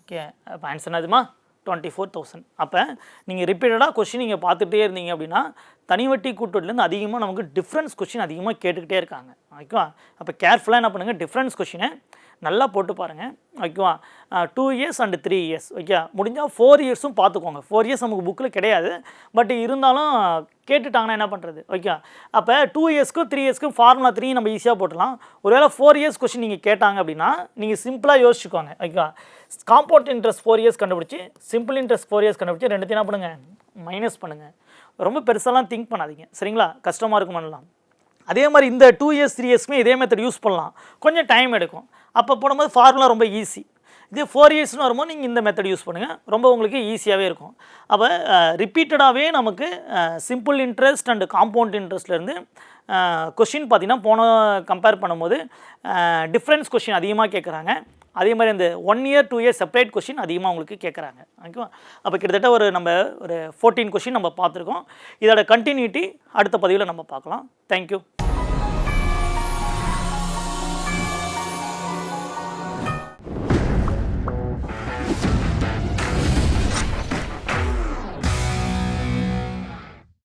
okay அப்போ ஆன்சர் என்னதுமா டுவெண்ட்டி ஃபோர் தௌசண்ட் அப்போ நீங்கள் ரிப்பீட்டடாக கொஷின் நீங்கள் பார்த்துட்டே இருந்தீங்க அப்படின்னா தனிவட்டி கூட்டோட்லேருந்து அதிகமாக நமக்கு டிஃப்ரென்ஸ் கொஷின் அதிகமாக கேட்டுக்கிட்டே இருக்காங்க. ஓகேவா? அப்போ கேர்ஃபுல்லாக என்ன பண்ணுங்கள் டிஃப்ரென்ஸ் கொஷினை நல்லா போட்டு பாருங்கள் ஓகேவா? Two years and three years okay முடிஞ்சால் ஃபோர் இயர்ஸும் பார்த்துக்கோங்க ஃபோர் இயர்ஸ் நமக்கு புக்கில் கிடையாது. பட் இருந்தாலும் கேட்டுட்டாங்கன்னா என்ன பண்ணுறது ஓகே அப்போ டூ இயர்ஸ்க்கும் த்ரீ இயர்ஸ்க்கும் ஃபார்முலா த்ரீ நம்ம ஈஸியாக போட்டலாம் ஒருவேளை ஃபோர் இயர்ஸ் கொஸ்டின் நீங்கள் கேட்டாங்க அப்படின்னா நீங்கள் சிம்பிளாக யோசிச்சுக்கோங்க. ஓகேவா? காம்பவுண்ட் இன்ட்ரெஸ்ட் ஃபோர் இயர்ஸ் கண்டுபிடிச்சி சிம்பிள் இன்ட்ரெஸ்ட் ஃபோர் இயர்ஸ் கண்டுபிடிச்சி ரெண்டுத்தையும் என்ன பண்ணுங்கள் மைனஸ் பண்ணுங்கள் ரொம்ப பெருசாலாம் திங்க் பண்ணாதீங்க. சரிங்களா? கஷ்டமாக இருக்கும் பண்ணலாம். அதே மாதிரி இந்த டூ இயர்ஸ் த்ரீ இயர்ஸ்க்குமே இதே மெத்தட் யூஸ் பண்ணலாம். கொஞ்சம் டைம் எடுக்கும். அப்போ போடும்போது ஃபார்முலா ரொம்ப ஈஸி இதே ஃபோர் இயர்ஸ்னு வரும்போது நீங்கள் இந்த மெத்தட் யூஸ் பண்ணுங்கள் ரொம்ப உங்களுக்கு ஈஸியாகவே இருக்கும். அப்போ ரிப்பீட்டடாகவே நமக்கு சிம்பிள் இன்ட்ரெஸ்ட் அண்டு காம்பவுண்ட் இன்ட்ரெஸ்ட்லேருந்து கொஷின் பார்த்தீங்கன்னா போன கம்பேர் பண்ணும்போது டிஃப்ரென்ஸ் கொஷின் அதிகமாக கேட்குறாங்க அதே மாதிரி இந்த one year two year separate question அதிகமாக உங்களுக்கு கேட்குறாங்க ஓகேவா அப்போ கிட்டத்தட்ட ஒரு நம்ம ஒரு ஃபோர்டீன் கொஷின் நம்ம பார்த்துருக்கோம் இதோட கண்டினியூட்டி அடுத்த பதிவில் நம்ம பார்க்கலாம் தேங்க்யூ